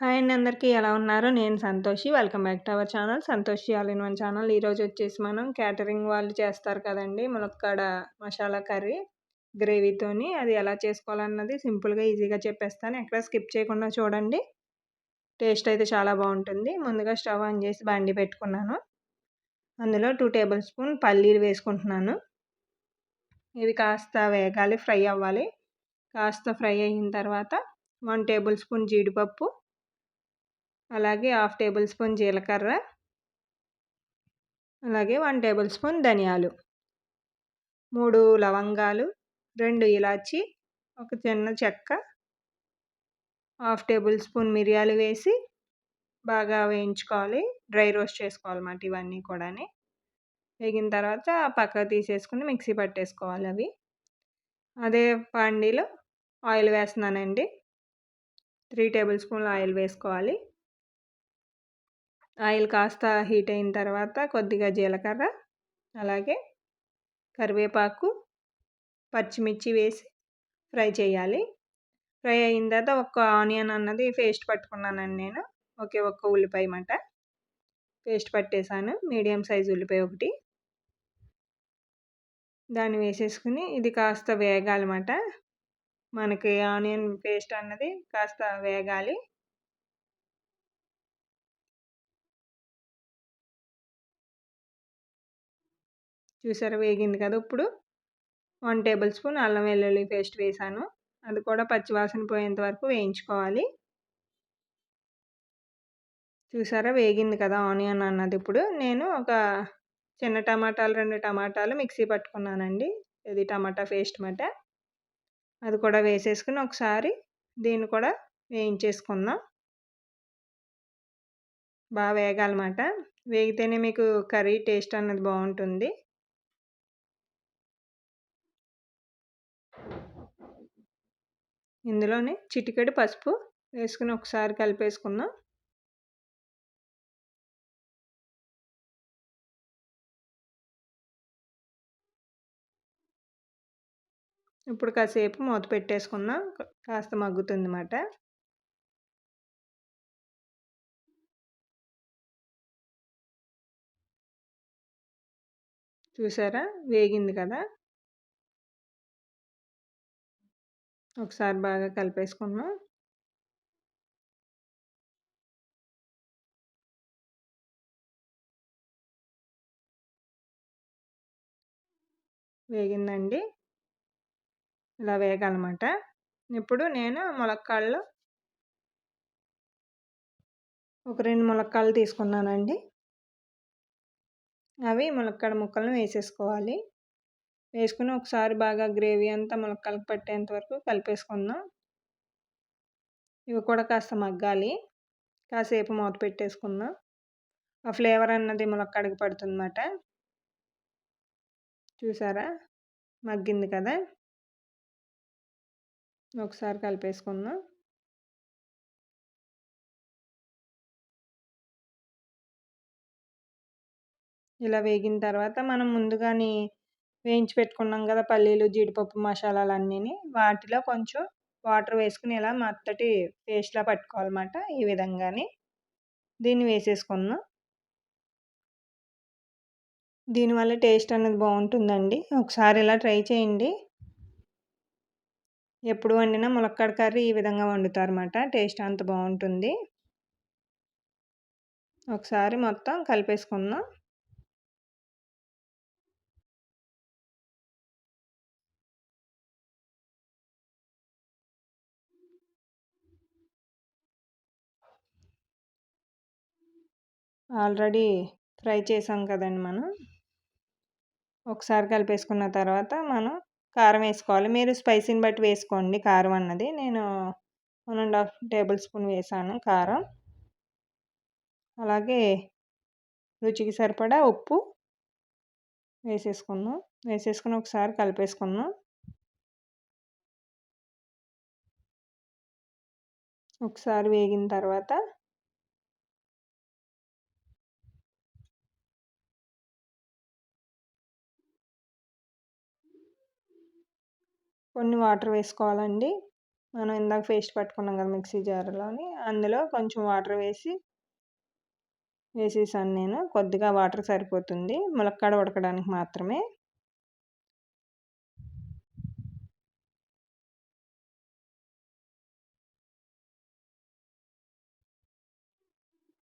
Hi అండి అందరికీ. ఎలా ఉన్నారు? నేను Santoshi. Welcome back to our channel. Santoshi all in one channel. ఈరోజు వచ్చేసి మనం క్యాటరింగ్ వాళ్ళు చేస్తారు కదండి. ములక్కాడ మసాలా కర్రీ గ్రేవీతోని. అది ఎలా చేసుకోవాలన్నది సింపుల్గా ఈజీగా చెప్పేస్తాను. ఎక్కడ స్కిప్ చేయకుండా చూడండి. టేస్ట్ అయితే చాలా బాగుంటుంది. ముందుగా స్టవ్ ఆన్ చేసి బండి పెట్టుకున్నాను. అందులో టూ టేబుల్ స్పూన్ పల్లీలు వేసుకుంటున్నాను. ఇవి కాస్త వేగాలి ఫ్రై అవ్వాలి. కాస్త ఫ్రై అయిన తర్వాత వన్ టేబుల్ స్పూన్ జీడిపప్పు. అలాగే హాఫ్ టేబుల్ స్పూన్ జీలకర్ర అలాగే వన్ టేబుల్ స్పూన్ ధనియాలు మూడు లవంగాలు రెండు ఇలాచి ఒక చిన్న చెక్క హాఫ్ టేబుల్ స్పూన్ మిరియాలు వేసి బాగా వేయించుకోవాలి డ్రై రోస్ట్ చేసుకోవాలన్నమాట ఇవన్నీ కూడా వేగిన తర్వాత పక్కకు తీసేసుకుని మిక్సీ పట్టేసుకోవాలి అవి. అదే పండిలో ఆయిల్ వేస్తున్నానండి. త్రీ టేబుల్ స్పూన్లు ఆయిల్ వేసుకోవాలి. ఆయిల్ కాస్త హీట్ అయిన తర్వాత కొద్దిగా జీలకర్ర అలాగే కరివేపాకు పచ్చిమిర్చి వేసి ఫ్రై చేయాలి. ఫ్రై అయిన తర్వాత ఒక్క ఆనియన్ అన్నది పేస్ట్ పట్టుకున్నానండి నేను. ఒకే ఒక్క ఉల్లిపాయ మాట. పేస్ట్ పట్టేశాను. మీడియం సైజ్ ఉల్లిపాయ ఒకటి. దాన్ని వేసేసుకుని ఇది కాస్త వేగాలన్నమాట. మనకి ఆనియన్ పేస్ట్ అన్నది కాస్త వేగాలి. చూసారా? వేగింది కదా ఇప్పుడు. వన్ టేబుల్ స్పూన్ అల్లం వెల్లుల్లి పేస్ట్ వేసాను. అది కూడా పచ్చివాసన పోయేంత వరకు వేయించుకోవాలి. చూసారా? వేగింది కదా ఆనియన్ అన్నది ఇప్పుడు. నేను ఒక చిన్న టమాటాలు రెండు టమాటాలు మిక్సీ పట్టుకున్నానండి. ఇది టమాటా పేస్ట్ మాట. అది కూడా వేసేసుకుని ఒకసారి దీన్ని కూడా వేయించేసుకుందాం. బాగా వేగాలన్నమాట. వేగితేనే మీకు కర్రీ టేస్ట్ అన్నది బాగుంటుంది. ఇందులోనే చిటికెడు పసుపు వేసుకుని ఒకసారి కలిపేసుకుందాం. ఇప్పుడు కాసేపు మూత పెట్టేసుకుందాం. కాస్త మగ్గుతుంది అన్నమాట చూసారా? వేగింది కదా? ఒకసారి బాగా కలిపేసుకున్నాం వేగిందండి. ఇలా వేగాలన్నమాట. ఇప్పుడు నేను ములక్కాళ్ళు ఒక రెండు ములక్కాళ్ళు తీసుకున్నానండి. అవి ములక్కాడ ముక్కలను వేసేసుకోవాలి. వేసుకుని ఒకసారి బాగా గ్రేవీ అంతా ములక్కాలకు పట్టేంత వరకు కలిపేసుకుందాం. ఇవి కూడా కాస్త మగ్గాలి. కాసేపు మూత పెట్టేసుకుందాం. ఆ ఫ్లేవర్ అన్నది ములక్కాడకి పడుతుందన్నమాట. చూసారా? మగ్గింది కదా? ఒకసారి కలిపేసుకుందాం. ఇలా వేగిన తర్వాత మనం ముందుగానే వేయించి పెట్టుకున్నాం కదా పల్లీలు జీడిపప్పు మసాలాలు అన్నీని వాటిలో కొంచెం వాటర్ వేసుకుని ఇలా మెత్తటి పేస్ట్లా పట్టుకోవాలన్నమాట ఈ విధంగానే. దీన్ని వేసేసుకుందాం దీనివల్ల టేస్ట్ అనేది బాగుంటుందండి. ఒకసారి ఇలా ట్రై చేయండి. ఎప్పుడు వండినా ములక్కాడ కర్రీ ఈ విధంగా వండుతారన్నమాట. టేస్ట్ అంత బాగుంటుంది. ఒకసారి మొత్తం కలిపేసుకుందాం ఆల్రెడీ ఫ్రై చేసాం కదండి మనం. ఒకసారి కలిపేసుకున్న తర్వాత మనం కారం వేసుకోవాలి. మీరు స్పైసీని బట్టి వేసుకోండి కారం అన్నది. నేను one and half tablespoon వేసాను కారం. అలాగే రుచికి సరిపడా ఉప్పు వేసేసుకుందాం వేసేసుకుని ఒకసారి కలిపేసుకుందాం ఒకసారి వేగిన తర్వాత కొన్ని వాటర్ వేసుకోవాలండి. మనం ఇందాక పేస్ట్ పట్టుకున్నాం కదా మిక్సీ జార్లోని అందులో కొంచెం వాటర్ వేసి వేసేసాను నేను. కొద్దిగా వాటర్ సరిపోతుంది. ములక్కాడ ఉడకడానికి మాత్రమే.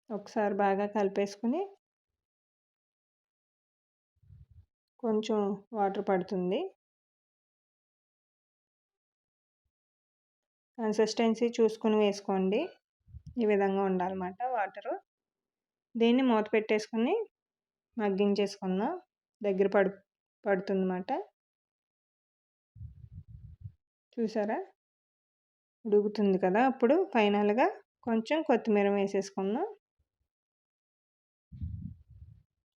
ఒకసారి బాగా కలిపేసుకుని కొంచెం వాటర్ పడుతుంది. కన్సిస్టెన్సీ చూసుకుని వేసుకోండి. ఈ విధంగా ఉండాలన్నమాట వాటరు. దీన్ని మూత పెట్టేసుకుని మగ్గించేసుకుందాం. దగ్గర పడు పడుతుందన్నమాట. చూసారా? ఉడుకుతుంది కదా అప్పుడు. ఫైనల్గా కొంచెం కొత్తిమీర వేసేసుకుందాం.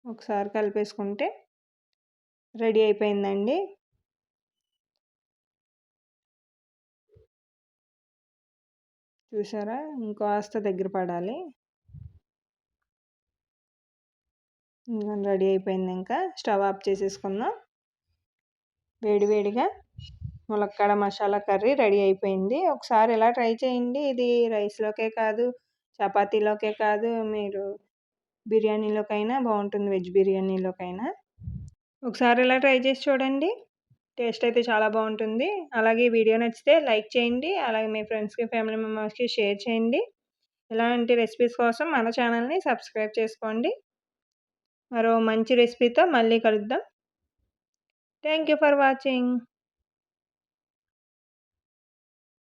ఒకసారి కలిపేసుకుంటే రెడీ అయిపోయిందండి. చూసారా? ఇంకాస్త దగ్గర పడాలి. రెడీ అయిపోయింది ఇంకా. స్టవ్ ఆఫ్ చేసేసుకుందాం. వేడివేడిగా ములక్కాడ మసాలా కర్రీ రెడీ అయిపోయింది. ఒకసారి ఇలా ట్రై చేయండి. ఇది రైస్లోకే కాదు చపాతీలోకే కాదు మీరు బిర్యానీలోకైనా బాగుంటుంది వెజ్ బిర్యానీలోకైనా. ఒకసారి ఇలా ట్రై చేసి చూడండి. టేస్ట్ అయితే చాలా బాగుంటుంది. అలాగే వీడియో నచ్చితే లైక్ చేయండి. అలాగే మీ ఫ్రెండ్స్కి ఫ్యామిలీ మెంబర్స్కి షేర్ చేయండి. ఇలాంటి రెసిపీస్ కోసం మన ఛానల్ని సబ్స్క్రైబ్ చేసుకోండి. మరో మంచి రెసిపీతో మళ్ళీ కలుద్దాం. Thank you for watching.